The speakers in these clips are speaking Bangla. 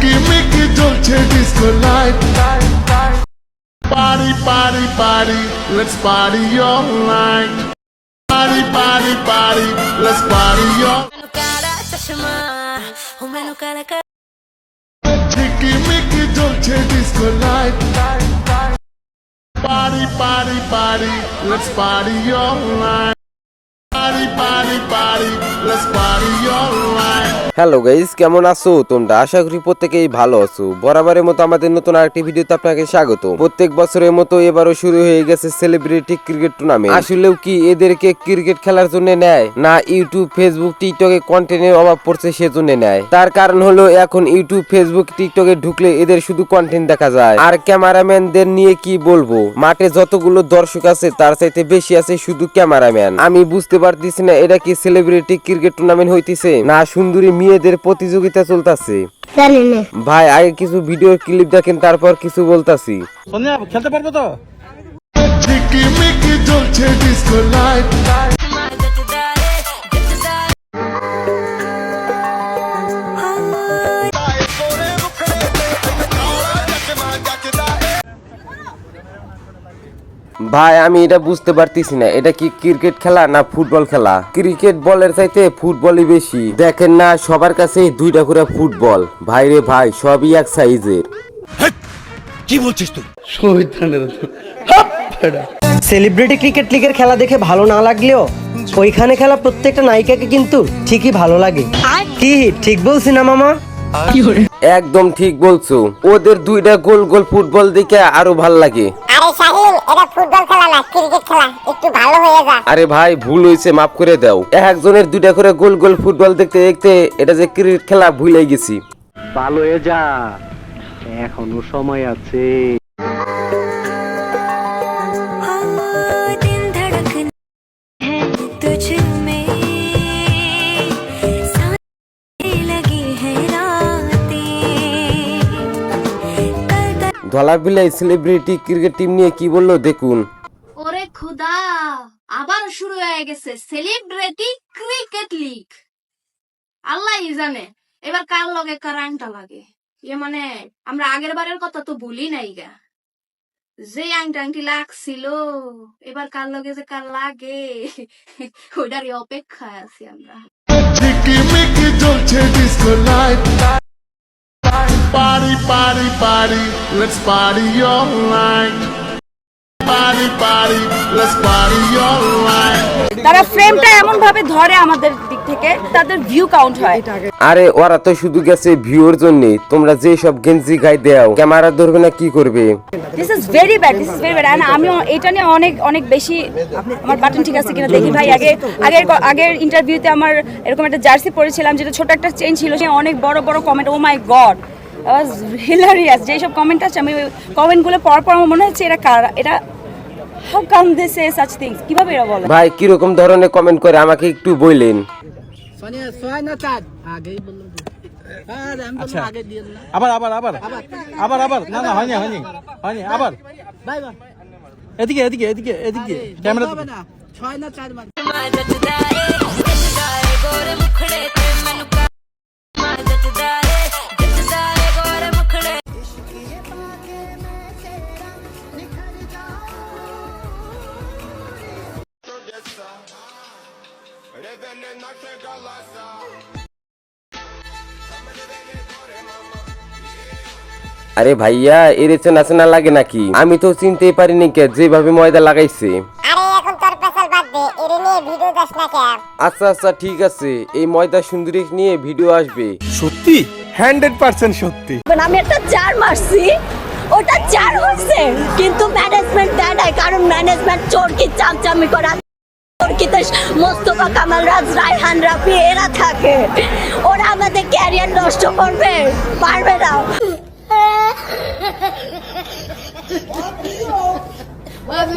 ঝিকিমিকি জ্বলছে disco life. Party, party, party, let's party all night. Party, party, party, let's party all night. ঝিকিমিকি জ্বলছে disco life. Party, party, party, let's party all night. Party, party, party, let's party all night. Hello guys কেমন আছো? তোমরা আশা করি প্রত্যেকেই ভালো আছো। বরাবরের মতো আমাদের নতুন আরেকটি ভিডিওতে আপনাকে স্বাগত প্রত্যেক বছরের মতো এবারও শুরু হয়ে গেছে সেলিব্রিটি ক্রিকেট টুর্নামেন্ট আসলেও কি এদেরকে ক্রিকেট খেলার জন্য নেয়? না ইউটিউব ফেসবুক টিকটকে কন্টেন্টের অভাব পড়ছে সেজন্য নেয়। তার কারণ হলো এখন ইউটিউব ফেসবুক টিকটকে ঢুকলে এদের শুধু কন্টেন্ট দেখা যায়। আর ক্যামেরাম্যানদের নিয়ে কি বলব? মাঠে যতগুলো দর্শক আছে, তার চাইতে বেশি আছে শুধু ক্যামেরাম্যান। আমি বুঝতে পারতেছি না, এটা কি সেলিব্রিটি ক্রিকেট টুর্নামেন্ট হইতেছে? না সুন্দরী মেয়েদের প্রতিযোগিতা চলতেছে। ভাই আগে কিছু ভিডিও ক্লিপ দেখেন তারপর কিছু বলতাছি। খেলতে পারব তো? ভাই আমি এটা বুঝতে পারতেছি না। এটা কি ক্রিকেট খেলা না ফুটবল খেলা? ক্রিকেট বলের চাইতে ফুটবলই বেশি। দেখেন না সবার কাছে দুইটা করে ফুটবল। ভাই রে ভাই সবই এক সাইজের কি বলছিস তুই? সেলিব্রিটি ক্রিকেট লিগের খেলা দেখে ভালো না লাগলেও ওইখানে খেলা প্রত্যেকটা নায়িকাকে কিন্তু ঠিকই ভালো লাগে। কি ঠিক বলছি না মামা? একদম ঠিক বলছো। ওদের দুইটা গোল গোল ফুটবল দেখে আরও ভালো লাগে। আরে আরে ভাই ভুল হয়েছে মাফ করে দাও। একজনের দুইটা করে গোল গোল ফুটবল দেখতে দেখতে এটা যে ক্রিকেট খেলা ভুলে গেছি। ভালো হয়ে যা। এখনও সময় আছে। ধলাপিলাই সেলিব্রিটি ক্রিকেট টিম নিয়ে কি বলল দেখুন। খুদা আবার শুরু হয়ে গেছে সেলিব্রিটি ক্রিকেট লিগ আল্লাহ জানে, এবার কার লগে কারানটা লাগে। ইয়ে মানে আমরা আগের বারের কথা তো ভুলি নাই গা। যে আংটি আংটি লাগছিল, এবার কার লগে যে কার লাগে, ওইটারই অপেক্ষায় আছি আমরা. তারা ফ্রেমটা এমন ভাবে ধরে আমাদের দিক থেকে তাদের ভিউ কাউন্ট হয়। আরে ওরা তো শুধু গেছে ভিউর জন্য। তোমরা যে সব গেঞ্জি গায়ে দেও ক্যামেরা ধরবে না কি করবে? This is very bad this is very bad and আমি এটা নিয়ে অনেক অনেক বেশি আমার বাটন ঠিক আছে কিনা দেখি ভাই। আগে আগের আগের ইন্টারভিউতে আমার এরকম একটা জার্সি পরেছিলাম যেটা ছোট একটা চেঞ্জ ছিল সে অনেক বড় বড় comment oh my god was hilarious যেসব কমেন্ট আছে আমি কমেন্টগুলো পড়ার পর আমার মনে হচ্ছে এটা কার এটা how come they say such things কীভাবে এরা বলে? ভাই কি রকম ধরনের কমেন্ট করে? আমাকে একটু বলেন সোনিয়া সোয়া না তার আগেই আচ্ছা। আবার আবার আবার। আবার আবার। না না হয়নি হয়নি। হয়নি আবার। এদিকে এদিকে এদিকে এদিকে। ক্যামেরা ছয় না চার আরে ভাইয়া এর চেনা চেনা লাগে নাকি? আমি তো চিনতেই পারিনি কে যেভাবে ময়দা লাগাইছে। আরে এখন তোর পেছাল বাদ দে এর নিয়ে ভিডিও দাস না কেন? আচ্ছা আচ্ছা ঠিক আছে। এই ময়দা সুন্দরী নিয়ে ভিডিও আসবে। সত্যি? হান্ড্রেড পার্সেন্ট সত্যি। আমি একটা চার মারছি ওটা চার হচ্ছে কিন্তু ম্যানেজমেন্ট দেয় কারণ ম্যানেজমেন্ট চোরকি চামচামি করা চোরকিতে মোস্তফা কামাল রাজ রায়হান রাফি এরা থাকে। ওরা আমাদের ক্যারিয়ার নষ্ট করবে। পারবে না।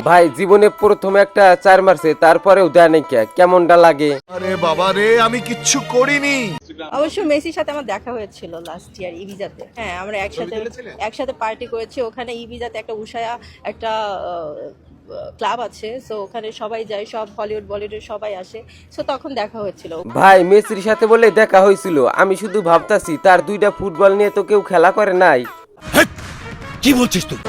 ভাই জীবনে প্রথমে একটা চার মারছে তারপরেও দেয় নাই কে? কেমনটা লাগে? আরে বাবা রে আমি কিচ্ছু করিনি। অবশ্য মেসির সাথে আমার দেখা হয়েছিল লাস্ট ইয়ার ইভিজাতে হ্যাঁ আমরা একসাথে একসাথে পার্টি করেছি। ওখানে ইভিজাতে একটা উষায়া একটা ক্লাব আছে সো ওখানে সবাই যায় সব হলিউড বলিউডের সবাই আসে। সো তখন দেখা হয়েছিল ভাই মেসির সাথে বলে দেখা হয়েছিল। আমি শুধু ভাবতাছি তার দুইটা ফুটবল নিয়ে তো কেউ খেলা করে নাই। কি বলছিস তুই?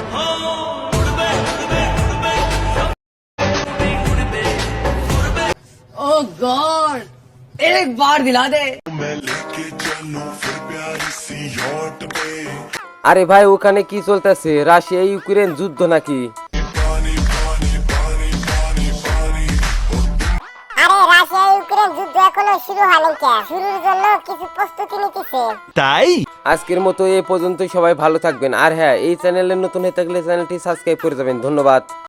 আরে ভাই ওখানে কি চলতেছে? রাশিয়া ইউক্রেন যুদ্ধ নাকি? শুরু শুরুর জন্য কিছু প্রস্তুতি নিতেছে। আজকের মতো এ পর্যন্ত সবাই ভালো থাকবেন। আর হ্যাঁ এই চ্যানেলে নতুন হয়ে থাকলে চ্যানেলটি সাবস্ক্রাইব করে যাবেন। ধন্যবাদ।